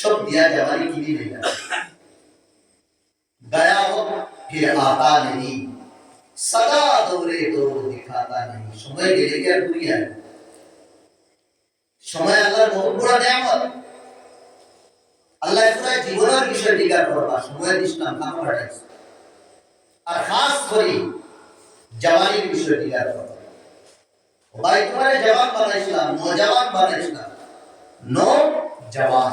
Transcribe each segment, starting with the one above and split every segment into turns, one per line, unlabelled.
सब दिया जवानी की भी नहीं गया हो फिर आता नहीं सदा दौरे दौड़ दिखाता नहीं সময় গেলে কি আর ঘুরি আর সময় আল্লাহর বহুত বড় নিয়ামত আল্লাহ পুরা জীবনের বিষয় টিকা করবা সময় ইসলাম কাম পাঠাইছে আর খাস করে জওয়ানির বিষয় টিকা করবা ভাই তোমারে জওয়ান বানাইছিলাম নজওয়ান বানাইছিলাম নো জওয়ান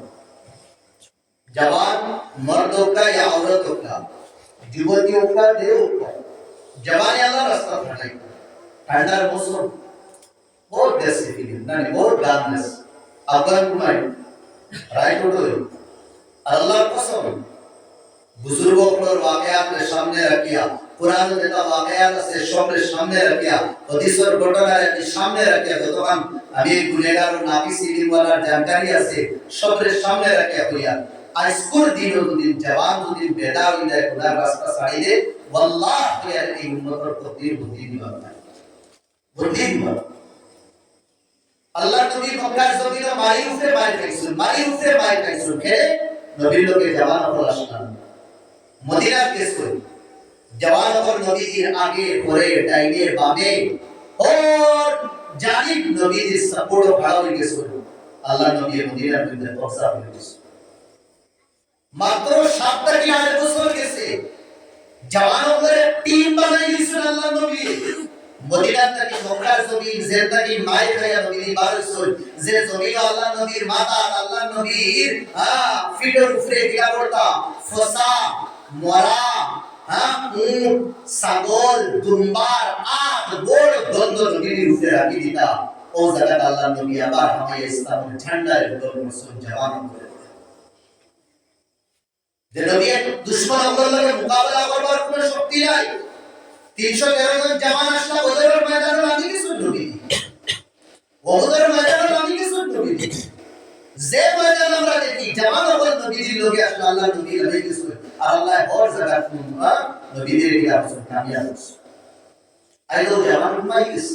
जवान मर्दों का या औरतों का युवतियों का देवों का जवान अल्लाह रास्ता फटाई ঠান্ডার মৌসুম বহুত দেশে ফিলিম না বহুত গানলেস আফগান কুমাই রাইট উঠোই আল্লাহর কসম বুজুর্গগুলোর वाकयात সামনে রাখিয়া কোরআন যেটা वाकयात আছে সবের সামনে রাখিয়া হাদিসের ঘটনা সামনে রাখিয়া যতক্ষণ আমি এই গুনেগার নাবি সিলিওয়ালার জানকারি আছে সবের সামনে রাখিয়া কইয়া আজকুর দিন যদি জওয়ান যদি বেদা হই যায়, খোদার রাস্তা ছাড়ি ওয়াল্লাহি আর এই উম্মতের প্রতি বুদ্ধি দিবা না বুদ্ধি দিবা আল্লাহ নবী মক্কার জমিনে মারি উঠে মারি খাইছেন, মারি উঠে মারি খাইছেন কে নবীর লোকে জওয়ান হল আসলাম। মদিনার কেস করে। জওয়ান হল নবীজির আগে, পরে, ডাইনে, বামে, ওর জানিব নবীজির সাপোর্ট ভালো হয়ে গেছে। আল্লাহ নবী মদিনার বিরুদ্ধে কবজা হয়ে গেছে মাত্র সাতটা কি আট বছর গেছে? জওয়ান হলে টিম বানাই দিয়েছেন আল্লাহ নবী। মদিনা থেকে মক্কার জমিন থেকে মাই খাইয়া নবী বারসুল যে জমিন আল্লাহ নবীর মাতা, আল্লাহ নবীর হ্যাঁ ফিটের উপরে পড়তা। ফসা, মরা হ্যাঁ উট, ছাগল, দুম্বার আট নবীর উপরে রাখি দিতা। ও জায়গাটা আল্লাহ নবী আবার জওয়ান করে যে নবী দুশ্মন আল্লাহর মোকাবেলা করবার কোনো শক্তি নাই। তিনশো তেরো জন জওয়ান আসলা ওদের ময়দানে আমি কিছু নবী। ওদের ময়দানে আমি কিছু নবী। যে ময়দান আমরা দেখি জওয়ান ওদের নবীজির লোকে আসলা, আল্লাহ নবী আমি কিছু আর আল্লাহ হর জায়গা তোমরা নবীদের কি আপনি কামিয়াব আই তো জওয়ান মাই কিস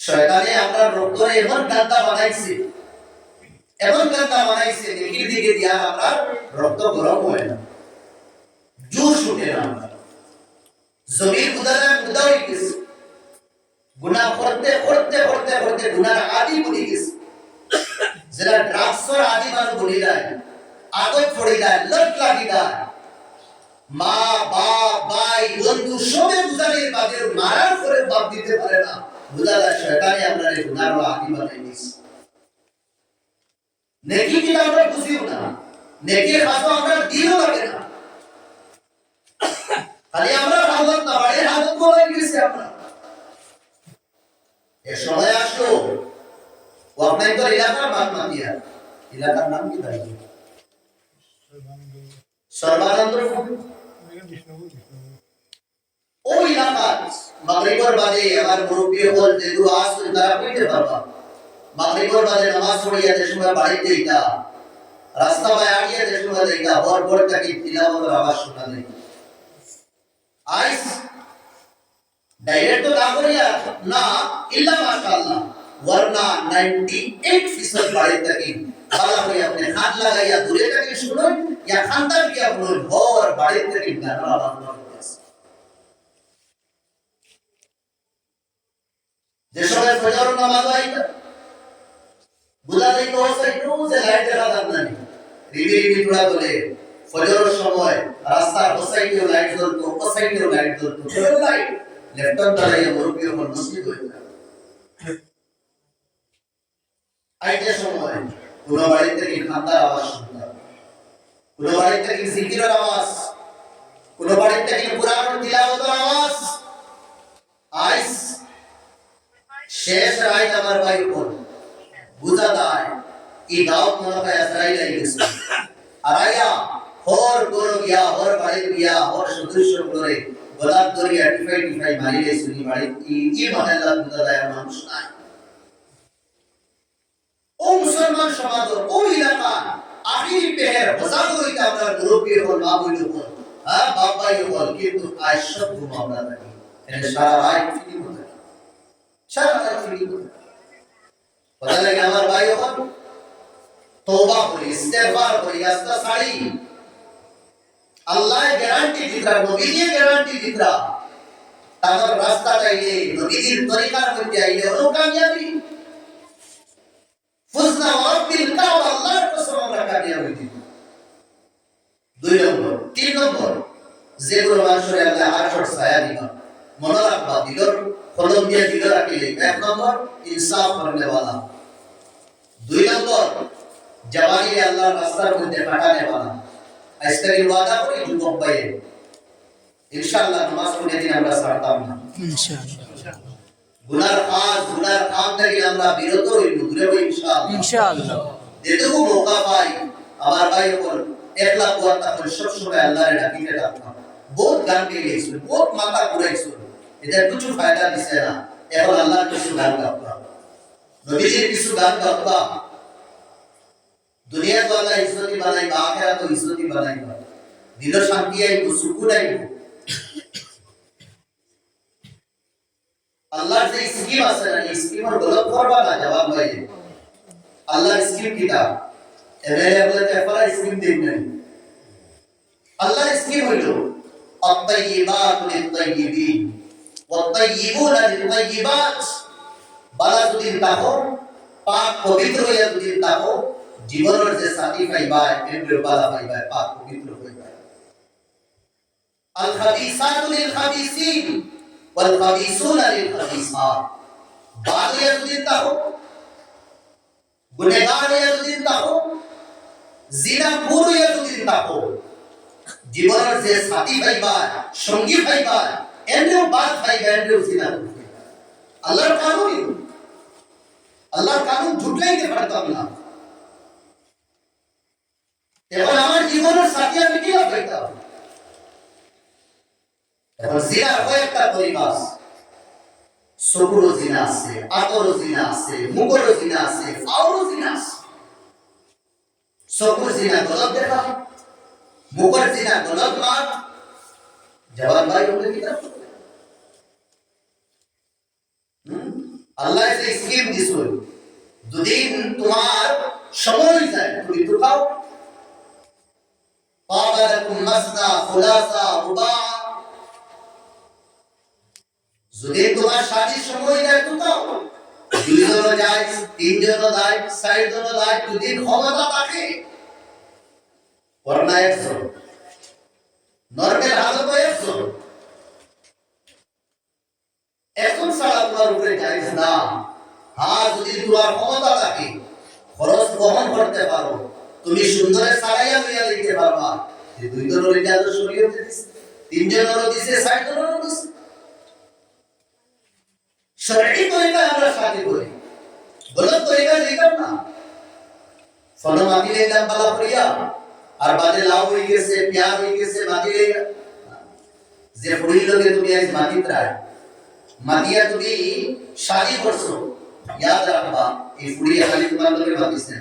শয়তানে আমরা রক্তরে এমন গান্দা বানাইছে এমন গান্দা বানাইছে দেখির দিকে দিয়া আমরা রক্ত গরম হয় না। জুস উঠে না আমরা জমির উদারে মুদা হয়ে গেছে করতে করতে করতে করতে গুনার আদি বনি গেছে। যারা ড্রাগসর আদি মানুষ বনি যায় আগত পড়ে যায়, লট লাগি যায়। মা, বাপ, ভাই, বন্ধু সবে বুঝানির বাদে মারার করে বাপ দিতে পারে না। বুঝালা শয়তানে এই গুনার আদি বানাই দিয়েছে নেকি কি আমরা বুঝিও না। নেকি আমরা দিও লাগে না খালি আমরা না, বাড়ির হাজত বলে গেছি আমরা। এ সময় আসলো। ও আপনার তো এলাকার এলাকার নাম কি তাই সর্বানন্দ ও এলাকা মাগরিবর বাদে আমার মুরব্বী হল যেগুলো আসলে তারা কইতে পারবা মাগরিবের বাজে নামাজ পড়িয়া যে সময় বাড়ি যাইতা রাস্তা বাই আড়িয়া যে সময় যাইতা হর পর তাকে তিলাওয়াতের আওয়াজ শোনা যায় আইস ডাইরেক্ট তো না করিয়া না ইল্লা মাশাআল্লাহ ওয়ারনা 98% বাড়ি থাকি ভালো করে আপনি হাত লাগাইয়া দূরে থেকে শুনুন ইয়া খান্তার গিয়া বলুন হর বাড়ি থেকে গান আওয়াজ যে সময় ফজর নামাজ আইতা বুঝা যাই তো সাইড যে লাইট দেখা দাম না রিবি রিবি তোড়া বলে ফজরের সময় রাস্তার হোসাইটেও লাইট জ্বলতো হোসাইটেও লাইট জ্বলতো কেউ লাইট লেফটন দাঁড়াইয়া মুরব্বী হল মসজিদ হয়ে যায় আইটার সময় কোন বাড়ি থেকে খান্দার আওয়াজ শুনতাম? কোন বাড়ি থেকে জিকিরের আওয়াজ? কোন বাড়ি থেকে কোরআন তিলাওয়াতের আওয়াজ? আইস শেষ রাত আমার ভাই উপর বুঝা দায় ই গাঁৱত মনে হয় আজৰাই লাগি গৈছে আৰায়া হৰ গৰু গিয়া হৰ বাৰীত গিয়া হৰ সদস্য করে গোলাপ দরিয়া, টিফাই টিফাই মারিলে শুনি বাড়ি ই ই মহল্লা বুদাদায় মানুষ নাই। ও মুসলমান সমাজ, ও এলাকা, আখিরি পেহের হজার হইতে আপনার মুরব্বী হল মা বইল হল হ্যাঁ বাবাই হল, কিন্তু আজ সব ঘুমাবনা থাকি এখানে সারা রাত হতে সারা রাত হতে কথা লাগে আমার ভাই হল তওবা করি, ইস্তেগফার করি আস্তা সারি আল্লাহ গ্যারান্টি দিতরা নবীজি গ্যারান্টি দিতরা তাদের রাস্তা চাইলে, নবীজির তরিকার মধ্যে আইলে ওরও কামিয়াবি। ফুজনা ওয়ারবিল কাবা আল্লাহর কসম আমরা কামিয়াবি দিব। দুই নম্বর, তিন নম্বর যেগুলো মানুষের আল্লাহ আটশোর ছায়া দিবা মনে রাখবা দিলর কলম দিয়ে দিল রাখিলে এক নম্বর ইনসাফ করনে वाला দুই নম্বর জওয়ানি আল্লাহর রাস্তার মধ্যে কাটানে वाला আজকে ওয়াদা করি যুবক ভাইয়ের ইনশাআল্লাহ নামাজ পড়ে দিন আমরা ছাড়তাম না
ইনশাআল্লাহ
গুনার কাজ গুনার কাম থেকে আমরা বিরত হইব দূরে হই ইনশাআল্লাহ
ইনশাআল্লাহ
যেটুকু মৌকা পাই আমার ভাই ওপর একলা কুয়ার তখন সবসময় আল্লাহরে ডাকিতে ডাকতাম বহুত গান গেয়ে গেছিল বহুত মাথা ঘুরাইছিল এটা কিছু ফায়দা দিছে না এখন আল্লাহর কিছু গান গাওয়া নবীজির কিছু গান গাওয়া দুনিয়া তো আল্লাহ ইজ্জতি বানাইবা আখেরা তো ইজ্জতি বানাইবা দিল শান্তি আইব সুকুন আইব আল্লাহর যে স্কিম আছে না এই স্কিমের গলত করবা না জবাব ভাই আল্লাহর স্কিম কিতাব অ্যাভেলেবল এফআর স্কিম দিন নাই আল্লাহর স্কিম হইল الطيبات للطيبين والطيبون للطيبات বালা যদি তাহো পাক পবিত্র হইয়া যদি তাহো জীবনের যে সাথী পাইবা এমনি বালা পাইবা পাক পবিত্র হইবা আল খাবিসাতু লিল খাবিসিন ওয়াল খাবিসুনা লিল খাবিসাত বালিয়া যদি তাহো গুনেগার হইয়া যদি তাহো জিনা পুর হইয়া যদি তাহো জীবনের যে সাথী পাইবা সঙ্গী পাইবা এমনিও বাদ পাইবা এমনিও জিনা করবে আল্লাহর কানুন আল্লাহর কানুন ঝুটলাইতে পারতাম না এখন আমার জীবনের সাথী আমি কি পাইতাম এখন জিনার কয়েকটা পরিবাস চকুরও জিনা আছে, আতরও জিনা আছে মুখরও জিনা আছে ফাউরও জিনা আছে। চকুর জিনা গলত দেখা মুখর জিনা গলত মাত জবাব ভাই ওগুলো কিতাব আল্লাহ যে স্কিম দিছিল যদি তোমার সময় যায়, তুমি ঢুকাও পাবালাকুম মাসনা খুলাসা, রুবা। যদি তোমার শাদীর সময় যায় ঢুকাও দুইজন যায় তিনজন যায় চারজন যায় যদি ক্ষমতা থাকে। করোনা একজন। নর্মেল হালত একজন এখন ছাড়া তোমার উপরে জানিস না। হ্যাঁ যদি তোমার ক্ষমতা থাকে, খরচ বহন করতে পারো, তুমি সুন্দরে সারাইয়া লইয়া দিতে পারবা। যে দুই জন লইয়া তো শরীর দিছে। তিনজন দিছে ষাট জন হলো দিছে। শরীর তরিকা আমরা সাথে করি। গলত তরিকা দিতাম না। ফলো মাতিলে দাম বালা করিয়া আর বাদে লাউ হয়ে গেছে, পেঁয়াজ হয়ে গেছে মাতিলে যে ফুড়ির লগে তুমি আজ মাতিত রায় মাতিয়া তুমি শাদি করছ ইয়াদ রাখবা এই ফুড়িয়া খালি তোমার লগে মাতিছে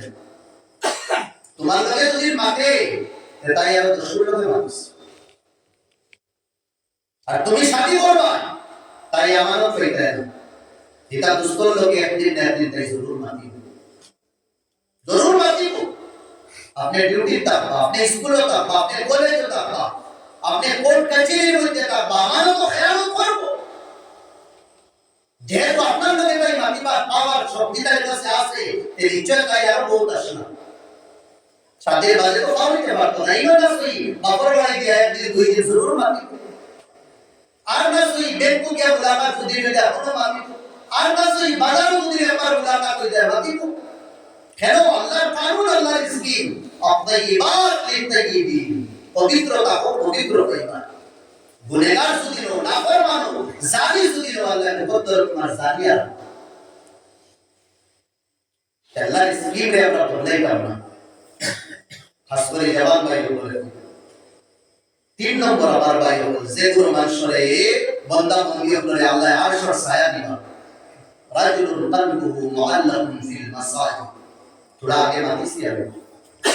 তোমার লগে যদি মাতে তাই আর দশর লগে মাতিস আর তুমি শাদি করবা তাই আমানত হইতে না এটা দুস্তর লোকে একদিন না একদিন তাই জরুর মাতিব জরুর মাতিব আপনি ডিউটি থাকবা আপনি স্কুলে থাকবা আপনি কলেজে থাকবা আপনি কোর্ট কাছারির মধ্যে থাকবা আমানত খেয়াল করব যেহেতু আপনার লোকের তাই মাতিবার পাওয়ার শক্তি তার কাছে আছে এই নিশ্চয় তাই আরও বহুত আসে না সাথে বাজে তো খাওয়া নিতে পারতো না ইনো না সই বাপর বাড়ি গিয়ে একদিন দুই দিন জরুর মাতিব আর না সই ব্যাংকু গিয়া মুলাকাত যদি যায় কোনো মাতিব আর না সই বাজারও যদি একবার মুলাকাত হয়ে যায় মাতিব কেন আল্লাহর কানুন আল্লাহর স্কিম? অত্যাইবাত লিত্তাইবিন পবিত্রতা হোক, পবিত্র হইবা গুনেগার যদি নো নাফরমানো জানি যদি নো আল্লাহ মুকদ্দর তোমার জানিয়া আল্লাহর স্কিমে আমরা বদলাইতাম না। খাস করে জবান ভাই বলে। তিন নম্বর আমার ভাই হল যে কোনো মানুষরে বন্দা বন্দি করে আল্লাহ আরশর ছায়া নিবা রাজুলুন কলবুহু মুআল্লাকুন ফিল মাসাজিদ। থোড়া আগে মাতিছি আমি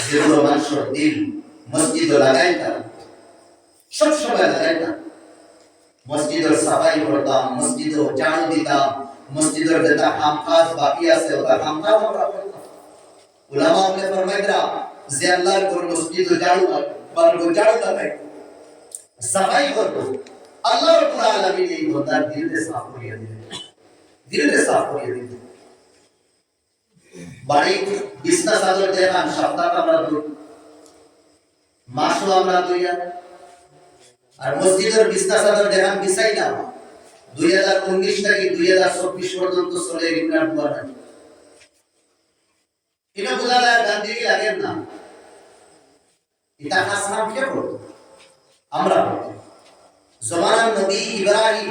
যে কোনো মানুষের দিল মসজিদ লাগাইতাম সব সময় লাগাইতাম মসজিদের সাফাই করতাম মসজিদও ঝাড়ু দিতাম মসজিদের যেটা কামকাজ বাকি আছে ওটা কামকাজ আমরা করতাম উলামা বলে ফরমাইদরা যে আল্লাহর কোন মসজিদ ঝাড়ু বারো ঝাড়ু লাগাই সাফাই করতো আল্লাহ রাব্বুল আলামিন এই বান্দার দিলকে সাফ করিয়ে দিলেন দিলকে সাফ করিয়ে দিলেন বাড়ি বিছনা চাদর দেখান সপ্তাহ আমরা দুই মাসও আমরা দুইয়া। আর মসজিদের বিছনা চাদর দেখান বিছাই না। দুই হাজার উনিশ থেকে দুই হাজার চব্বিশ পর্যন্ত চলে ইমরান কুয়ার এটা বোঝা যায় গান্ধী লাগেন না। এটা হাসনাম কে পড়তো আমরা পড়তো জমানার ইব্রাহিম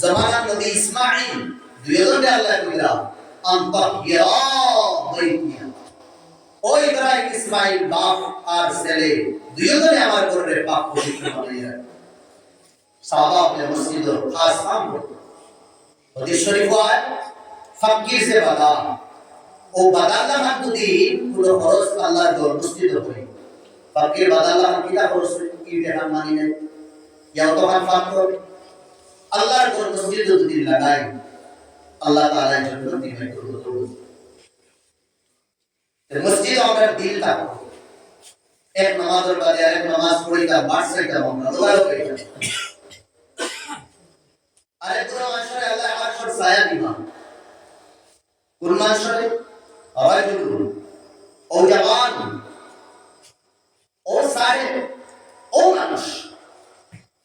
জমানার নবী ইসমাইল দুইজনে আল্লাহ আন তাহিরা বাইতিয়া ওই ইব্রাহিম ইসমাইল, বাপ আর ছেলে দুইজনে আমার করবে পাপ পবিত্র বানাইয়া সাহাবা আপনি মসজিদ খাস আম হাদিস শরীফ হয় ফাকির সে বাদা ও বাদাল্লা হাতুদি পুরো খরচ আল্লাহ দর মসজিদ হই ফাকির বাদাল্লা কিটা খরচ কি দেখা মানি না ইয়া তো হাত ফাকর আল্লাহর দর মসজিদ যদি লাগায় আল্লাহ তাআলা এর জন্য দিবেন করব মসজিদ আমরা দিল থাকব এক নামাজের বাদে আরেক নামাজ পড়িতা বাট সাইতা আমরা দোয়া করিতা আরেক পুরো মাসরে আল্লাহ আরশের ছায়া দিবা কোন মাসরে রাজুল ও জওয়ান ও সারে ও মানুষ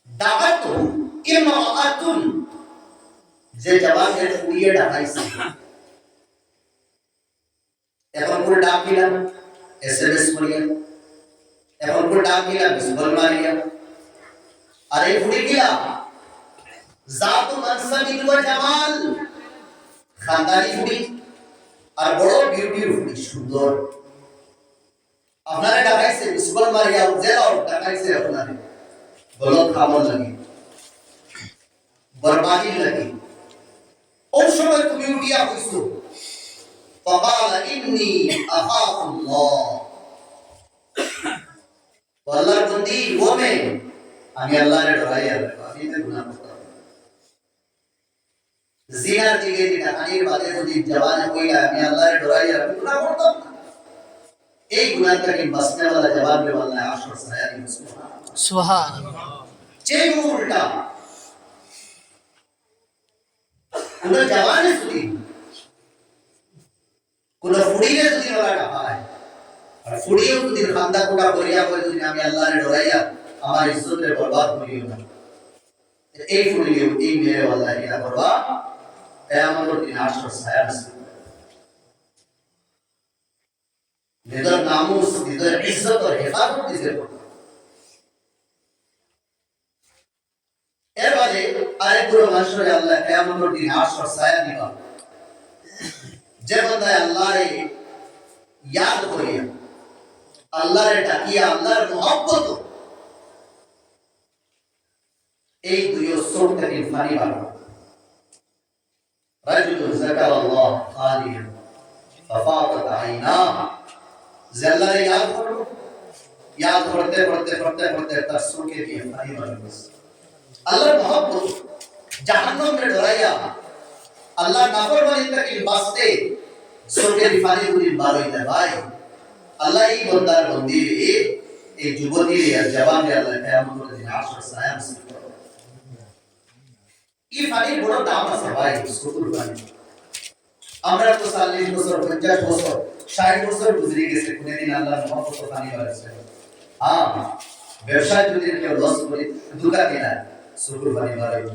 দাগাতু ইমরাআতুন যে জওয়ানকে ফুরিয়ে ডাকাইছে এখন করে ডাক দিলাম এসএমএস করিয়া এখন করে ডাক দিলাম বিসবল মারিয়া আরে ফুরি গিয়া জাত মানসাবি ওয়া জামাল খানদানি ফুরি আর বড় বিউটির ফুরি সুন্দর আপনারা ডাকাইছে বিসবল মারিয়া জেলাও ডাকাইছে আপনারে গলত খামর লাগে বরবাদি লাগে সময় তুমি উঠিয়া হইছো। এই গুনাহ থেকে বাঁচতে वाला জবান
দে
যে উল্টা কোন জবানে যদি কোন ফুড়িলে যদি ওরা হয় আর ফুড়িও যদি খান্দা কোটা করিয়া কই যদি আমি আল্লাহরে ডরাইয়া আমার ইজ্জতের বরবাদ করিও না এই ফুড়িও এই মেরে আল্লাহ এটা করবা কিয়ামতের দিন আশর ছায়া নসিব নিজের নামুস নিজের ইজ্জত হেফাজত দিতে এরপরে আরেক গুরু মানুষের আল্লাহ কিয়ামতের দিন আশর ছায়া দিবা যে বান্দায় আল্লাহরে ইয়াদ করিয়া আল্লাহরে ডাকিয়া আল্লাহর মহব্বত এই দুই চোখ থেকে ফানি বার رجل ذكر الله خاليا ففاضت عيناه যে আল্লাহরে ইয়াদ করলো ইয়াদ করতে করতে করতে করতে তার চোখে দিয়ে ফানি বার হয়েছে আল্লাহর মহব্বত জাহান্নামে ডরাইয়া আল্লাহ নাফরমানি থেকে বাঁচতে চোখে পানি গুলি বার হইতে ভাই আল্লাহ এই বন্দার মন্দিরে এই যুবতীর আর জবানে আল্লাহ কিয়ামত দিন আসর করবে এই পানির বড় দাম আছে ভাই শুকুর পানি আমরা তো 40 বছর 50 বছর 60 বছর গুজরে গেছে, কোনদিন আল্লাহ মহব্বত পানি বাড়ছে হ্যাঁ ব্যবসায় যদি কেউ লস করে দুকা কিনা শুকুর পানি বাড়াইব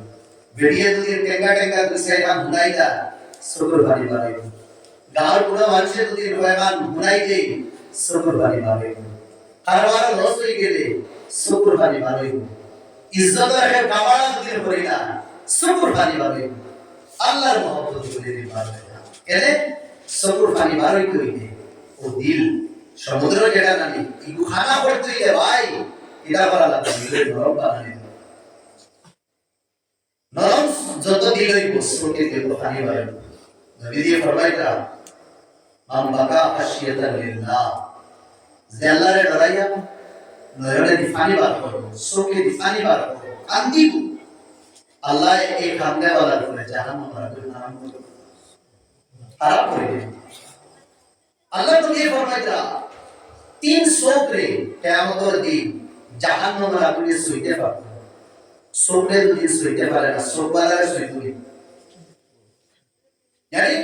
বেরিয়ে যদি টেঙ্গা টেঙ্গা গুছে কাম হুনাই দা শুকুর পানি বাড়াইব গাঁৱৰ কোনো মানুহে যদি ভয়মান শুনাই দিয়ে চকুৰ পানী মাৰিব কাৰোবাৰ লছ হৈ গেলে চকুৰ পানী মাৰিব ইজ্জতৰ সেই কাবাৰা যদি কৰিলা চকুৰ পানী মাৰিব আল্লাহৰ মহব্বত বুলি মাৰিব কেনে চকুর পানি বার হইতে হইতে ও দিল, সমুদ্র যেটা নানি ইগু খানা হইলে ভাই এটা করা লাগবে, নরম বানানি নরম যত দিল হইব চোখে দেব পানি বার হইব। নবী দিয়ে ফরমাইতা মান বাকা খাশিয়াতান লিল্লাহ যে আল্লাহরে নয়নে দি পানি বার করব চোখে দি পানি বার করব কান্দিব। আল্লাহ এই কান্দে জাহান্ন করা করে নাম খারাপ করে দেবে। আল্লাহ তো দিয়ে ফরমাইতা তিন চোখরে কেয়ামতের দিন জাহান্নামের আগুনে সইতে পারবে চোখরে যদি সইতে পারে না চোখ বালারে সইতে জানি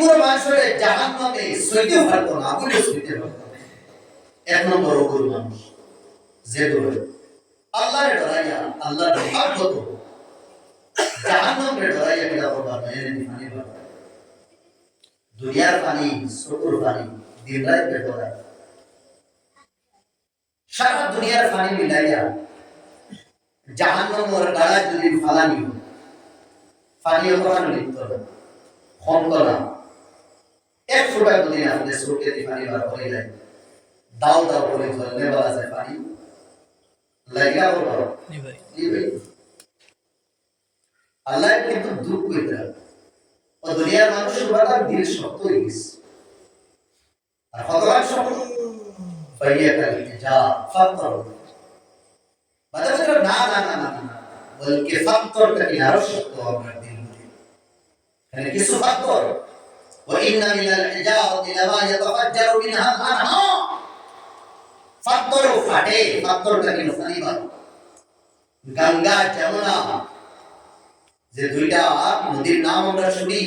গুলো মানুষের জাহান্নামে সইতে পারতো না আগুনে সইতে পারতো এক নম্বর ওগুলো মানুষ যে দূরে আল্লাহরে ডরাইয়া আল্লাহর মহাব্বত জাহান্নামে ডরাইয়া কিনা করবা না এনে পানি বাবা দুনিয়ার পানি চকুর পানি দিন রাত বেদরায় সারা দুনিয়ার পানি মিলাইয়া জাহান্নাম ওর গাড়া যদি ফালানি পানি কখনো লিপ্ত না খন্দ না। এক ফোঁটা যদি আপনি চোখে দিয়ে পানি বার করে যায় দাও দাও করে ঝরনে বলা যায় পানি। বলো নিবে আল্লাহ কিন্তু দুঃখ কইতে ও দুনিয়ার মানুষের বাতার দিল শক্ত হয়ে গেছে। আর কতবার শক্ত। ফাইয়াকাল যা ফাত্তর বাদা বলল না না না না না বলকে ফাত্তরটা কি আরো শক্ত আমার দিল মানে কিছু ফাত্তর وإن من الحجارة لما يتفجر منها الأنهار ফাত্তর ফাটে ফাত্তরটা কি ফানি বার গঙ্গা যমুনা যে দুইটা নদীর নাম আমরা শুনি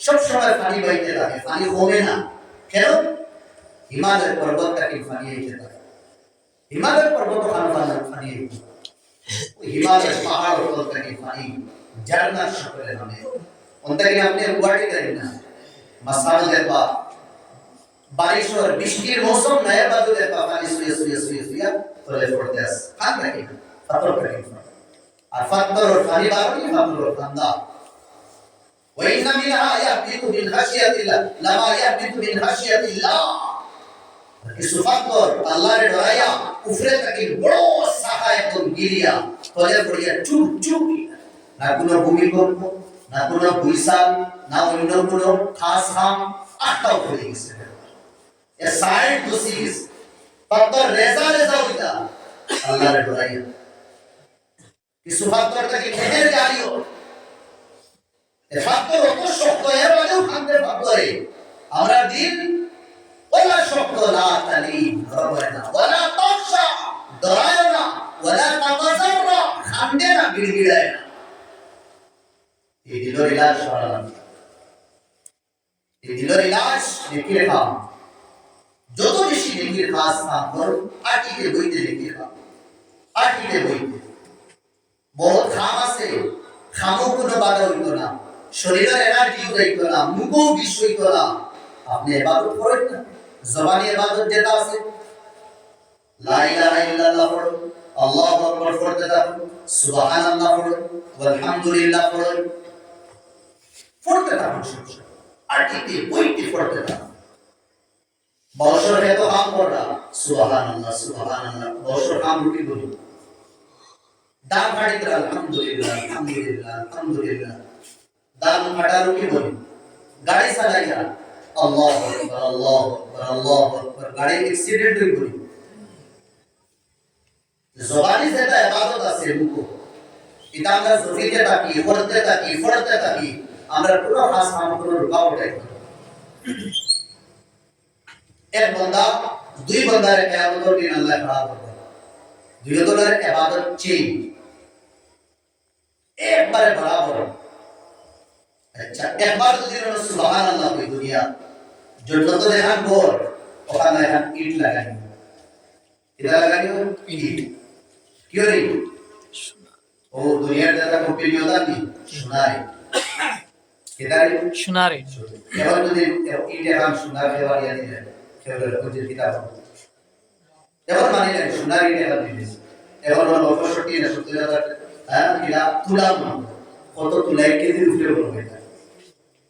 সব সময় পানি বাইতে থাকে পানি কমে না কেন হিমালয় পর্বতটাকে পানি হইতে থাকে হিমালয় পর্বত হালফানি ফানি হিমালয় পাহাড় পর্বতকে ফানি জান্নাত সকলে নামে অন্তরে আপনি ওয়াটি করেন না। মাসাল দেবা বারিশ আর বৃষ্টির মৌসুম নয়া বাদু দেবা পানি সুয়ে সুয়ে সুয়ে সুয়ে তলে পড়তে আস। খান রাখি পাথর রাখি আর ফাত্তর আর ফানি বারুনি ফাত্তর আর ফান্দা وإن منها يهبط من خشية الله لما يهبط من خشية الله গেছে। রেজা রেজা হইতা আল্লাহরে ডরাইয়া। ফাত্তর তাকে খেতের জারিও এ ফাত্তর অত শক্ত এর আমরা দিন ولا شق لا تلين ربنا ولا تخشى ضرائنا ولا تتزرع خندنا بالبداية এই দিলর ইলাজ সরালাম এই দিলর ইলাজ লিখে খাম যত বেশি লিখির কাজ কাম করো আটিতে বইতে লিখে খাম আটিতে বইতে বহুত খাম আছে খামও কোনো বাধা হইতো না শরীরের এনার্জি হইতো না মুখও বিষ হইতো না আপনি এবাদত করেন না জবানি ইবাদত যেটা আছে। লা ইলাহা ইল্লাল্লাহ পড়ো, আল্লাহু আকবার পড়তে থাকুন সুবহানাল্লাহ পড়ো আলহামদুলিল্লাহ পড়ো। পড়তে সবসময় আটিতে বইতে পড়তে থাকুন। বছর এত কাম করা সুবহানাল্লাহ সুবহানাল্লাহ বছর কাম রুটি বলি। দাম ফাটিতে আলহামদুলিল্লাহ আলহামদুলিল্লাহ আলহামদুলিল্লাহ। দাম ফাটা রুটি বলি। গাড়ি চালাইয়া আল্লাহ আকবার আল্লাহ আকবার আল্লাহ আকবার। গাড়ি অ্যাক্সিডেন্ট হই বলি জবানি যেটা ইবাদত আছে মুখ এটা আমরা জফিতে থাকি পড়তে থাকি পড়তে থাকি, আমরা পুরো হাস নাম কোনো রুকাওট এক বন্দা, দুই বন্দার ইবাদত দিন আল্লাহ খড়া করবে। দুই জনের ইবাদত চেয়ে একবারে বরাবর। আচ্ছা একবার যদি সুবহান আল্লাহ কই দুনিয়া জন্য তো দেখান ঘর ওখানে এখন ইট লাগানি এটা লাগানি ইট। কি রে ও দুনিয়ার দাদা কোম্পানি ওটা নি শোনাই এবার যদি ইট এখন দেওয়ার কেবল ওই কিতাব এবার মানে হলো হাজার হ্যাঁ কিলা কত তুলাই কেজি উঠে বলব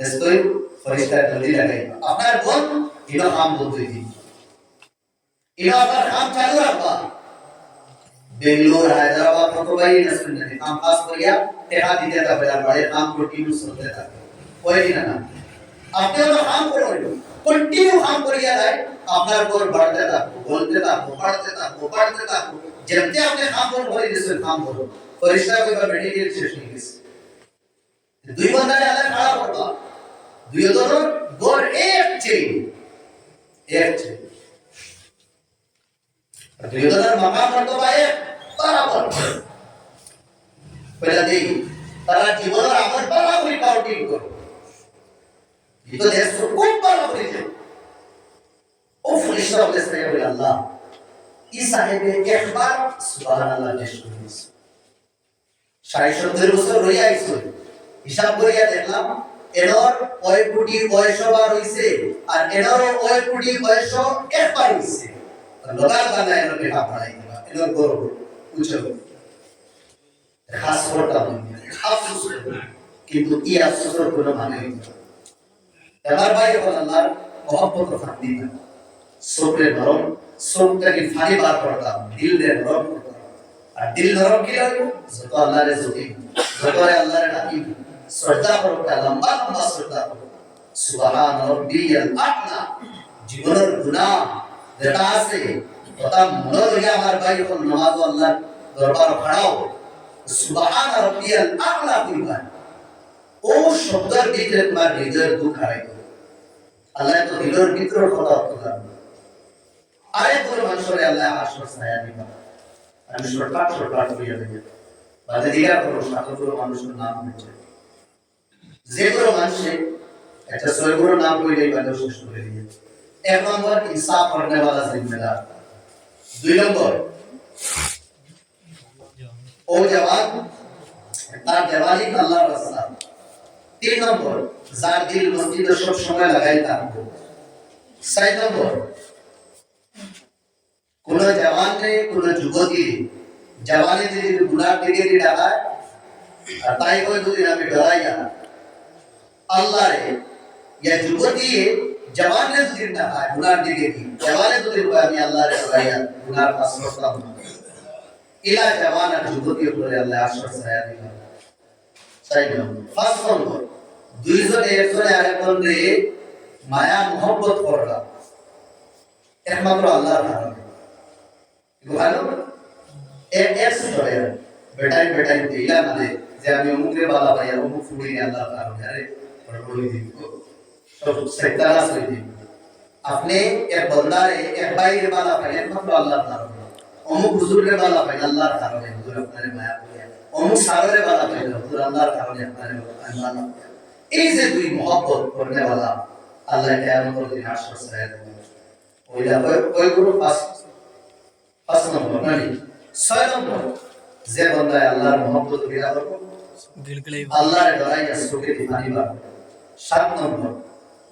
এসকই ফরিস্তা জলদি লাগে। আপনার বোন ইনো আম বলতে দি ইনো আপনার আম চালু রাখবা বেঙ্গলোর হায়দ্রাবাদ কতবাই নসুন নাকি আম পাস করিয়া টেকা দিতে তা বেলা বড়ে আম কন্টিনিউ চলতে থাকে কই দিন না আপনি হলো আম করেন কন্টিনিউ আম করিয়া যায় আপনার বোন বাড়তে থাকো বলতে থাকো বাড়তে থাকো বাড়তে থাকো যেমতে আপনি আম বোন ভরে দিয়েছেন আম বলো ফরিস্তা কইবা মেডিকেল শেষ হয়ে গেছে। দুই বন্ধারে আলাদা খারাপ করবা দুই ধরনের গোর এক চেইন এক চেইন দুই ধরনের মাকাম মর্তবা এক, বরাবর। পয়লা দেই, তারা জীবনের আমার বরাবরই কাউন্টিং করো। dia cukup para begitu. Oh ফুলিশরা বলেছে বলে, আল্লাহ, ই সাহেবে একবার সুবহানাল্লাহ নিশ্চয় সাড়ে সত্তর বছর রইয়া আইছো। হিসাব করিয়া দেখলাম এনর কয় কোটি বয়স বার হইছে আর এনর কয় কোটি বয়স একবার হইছে। লগাল গানা এনর লেখা পড়াই দিবা এনর গর্ব উচ্চ খাস করতাম আফসোস কিন্তু ই আফসোসের কোনো মানে হইতো না। এবার ভাই এখন আল্লাহর মহব্বত ফাঁকি না চোখে নরম, চোখটাকে ফাঁকি বার করতাম দিল রে নরম আর দিল নরম কি লাগবে? যত আল্লাহরে জুটি যত আল্লাহরে ডাকি। শ্রদ্ধা করতে লম্বা লম্বা শ্রদ্ধা করো সুবহান রব্বিয়াল আ'লা জীবনের গুনাহ যেটা আছে কথা মনে লইয়া আমার ভাই এখন নামাজ আল্লাহর দরবার খাড়াও সুবহান রব্বিয়াল আ'লা কইবা ও শব্দের ভিতরে তোমার হৃদয়ের দুঃখ হারাই দেবে আল্লাহ তো হৃদয়ের ভিতরে কথা অর্থ আরে তোর মানুষের আল্লাহ আসর ছায়া দিবা আমি শর্টকাট শর্টকাট করিয়া দেবে বাদে দিঘা করো মানুষের নাম হয়েছে যে কোনো মানুষে একটা নাম এক নম্বর ইনসাফ করতে জিম্মেদার দুই নম্বর, ও জবান তার দেওয়ালি আল্লাহ রাস্তা। তিন নম্বর, যার দিল মসজিদে সব সময় লাগাই তার নম্বর, কোন জওয়ানরে কোন যুবতী জওয়ানে যদি গুণার দিকে ডাকায় আর তাই কই যদি আমি ডরাইয়া আল্লাহ রে। ইয়া যুবতী জওয়ানে যদি ডাকায় গুনার দিকে দি জওয়ানে যদি কয়, আমি আল্লাহ রে ডরাইয়া গুনার করতাম না ইলা জওয়ান আর যুবতী উপরে আল্লাহ আশ্বাস ছায়া দিলেন চাই নম্বর ফার্স্ট নম্বর, দুইজন একজনে আরেকজনকে মায়া, মোহব্বত করলা। একমাত্র আল্লাহর কারণে ভালো? এক এক ধরে বেটাই বেটাই দিলা না দে যে আমি অমুকে বালা পাই অমুক ফুড়ি আল্লাহর কারণে আরে সব দিব আপনি এক বন্দারে এক বাইরে বালা পাই একমাত্র আল্লাহর কারণে অমুক হুজুরের বালা পাই আল্লাহর কারণে। হুজুর আপনার মায়া করে অমুক সাগরে বালা পাই হুজুর আল্লাহর কারণে আপনার এই যে দুই মহব্বত করনে वाला আল্লাহ কিয়ামতের দিন আশ্বাস দেয় ওইটা ওই গুলো পাঁচ পাঁচ নম্বর মানে ছয় নম্বর যে বান্দায় আল্লাহর মহব্বত বিরা করব। আল্লাহর ডরাইয়া চোখে দিবানিবা সাত নম্বর,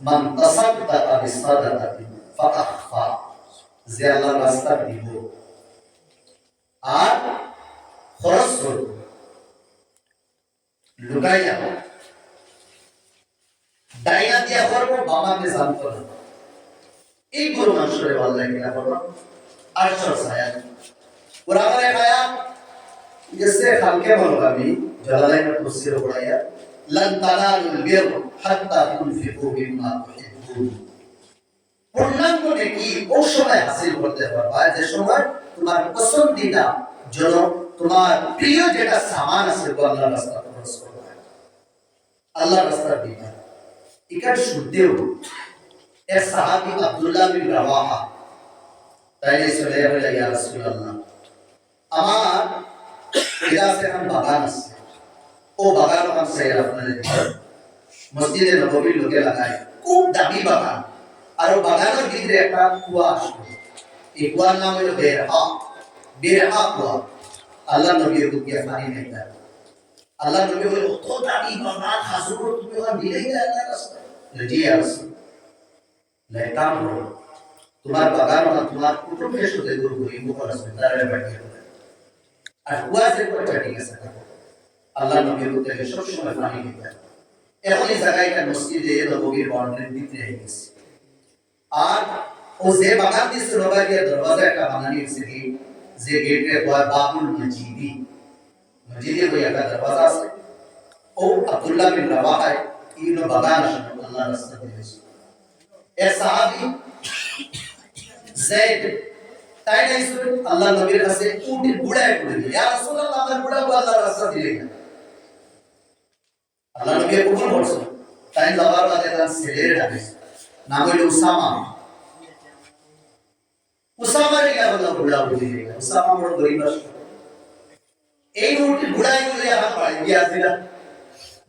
মান তাসাদ্দাকা বিসাদাকাতি ফাআখফা যে আল্লাহ রাস্তা দিব। আর খরচ করব লুকাইয়া ডাইনা দিয়া করব বামাকে জানতো না এই গরু মানুষের ভালো লাগে না করব। আর ছায়া। ওরা মানে মায়া গেছে খালকে ভালো আমি। কুসির ওড়াইয়া لن تنالوا البر حتى تنفقوا مما تحبون. পূর্ণাঙ্গ নেকি ও সময় হাসিল করতে পারবা যে সময় তোমার পছন্দিদা জন তোমার প্রিয় যেটা সামান আছে তো রাস্তা খরচ করবা আল্লাহর রাস্তা দিবা এখান শুদ্ধেও এর সাহাবি আব্দুল্লাহ বিন রাওয়াহা, তাই চলে হয়ে গেল আমার এরা সেখান বাগান আছে। ও বাগান সেই আপনাদের মসজিদে নববীর লোকে লাগায় খুব দামি বাগান আর বাগানের ভিতরে একটা কুয়া আসলো। এই কুয়ার নাম হলো বেরহা। বেরহা কুয়া। আল্লাহ নবী ওকে গিয়ে পানি নেতা আল্লাহ নবী বলে তো দাঁড়ি বাগান হাসুর তুমি ওখানে দিলেই আল্লাহ রাস্তা জি রাসূল লেকাম করো তোমার বাগান ওখানে তোমার কুটুম্বের সাথে দূর করি মুখর আসবে তার ব্যাপারে আর কুয়া কথা ঠিক আছে আল্লাহ নবীর উদ্দেশ্যে সবসময় পানি দিতেন এখন এই জায়গাটা মসজিদে নবীর বর্ণের ভিতরে হয়ে গেছে। আর ও যে বাগান দিচ্ছে নবাগিয়া দরওয়াজা একটা বানানি সিটি যে গেটে হওয়ার বাবুল মসজিদি। মসজিদে ওই একটা দরওয়াজা আছে। ও আব্দুল্লাহ বিন রাওয়াহায় ইন বাগান আল্লাহ রাস্তা দিয়েছে এ সাহাবী জেড তাই না আল্লাহ নবীর কাছে উটের গুড়ায় করে দিল। ইয়া রাসূলুল্লাহ, আমার গুড়া আল্লাহ রাস্তা দিয়ে গেল। আল্লাহ নবী কবুল করছে? তাই যাবার বাদে তার ছেলের ডাকে। নাম হইল উসামা। উসামা রে আল্লাহ গুড়া বলে দিলে উসামা বড় গরিব আসল। এই উটের গুড়ায় করে আমার বাড়ি দিয়া দিলা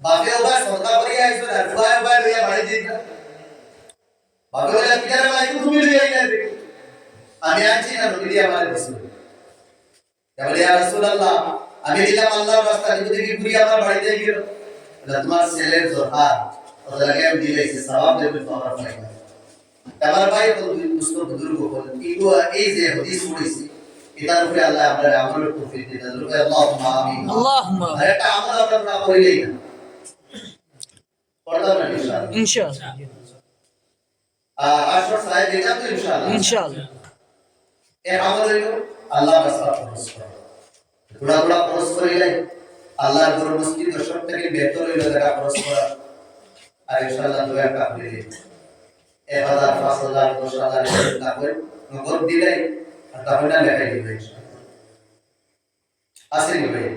বাপে ওবা সরকার করিয়া আইছো আর ফুয়া ওবা লইয়া বাড়ি দিলা বাপে ওলা কিনারে বাড়ি? তুমি লইয়া গেলে? আমি আছি না, নবী আমার দিছিল বলে, ইয়া রাসূলুল্লাহ, আমি দিলাম আল্লাহর রাস্তা যদি কি ঘুরি আমার বাড়িতে গিয়ে বলে তোমার ছেলের জোহার ওদেরকে আমি দিলাইছি সবাব দেবেন তোমার ভাই তোমার ভাই বলবেন দুষ্ট বুজুর্গ বলেন এগুলো এই যে হদিস পড়েছি এটার উপরে আল্লাহ আমরা আমলের তৌফিক দিন। এটার উপরে আল্লাহুম্মা আমিন।
আল্লাহুম্মা
আর এটা আমল আমরা না করিলেই না। পড়তাম আল্লাহ রাস্তা খরচ করা। ঘোড়া ঘোড়া খরচ আল্লাহর গুরু মসজিদ সব থেকে ব্যক্ত হইল জায়গা খরচ করা। আর ইনশাআল্লাহ দু একটা হইলে এক হাজার, পাঁচ হাজার, দশ হাজার করে নগদ দিলে আর লেখাই দিবে আসেনি ভাই।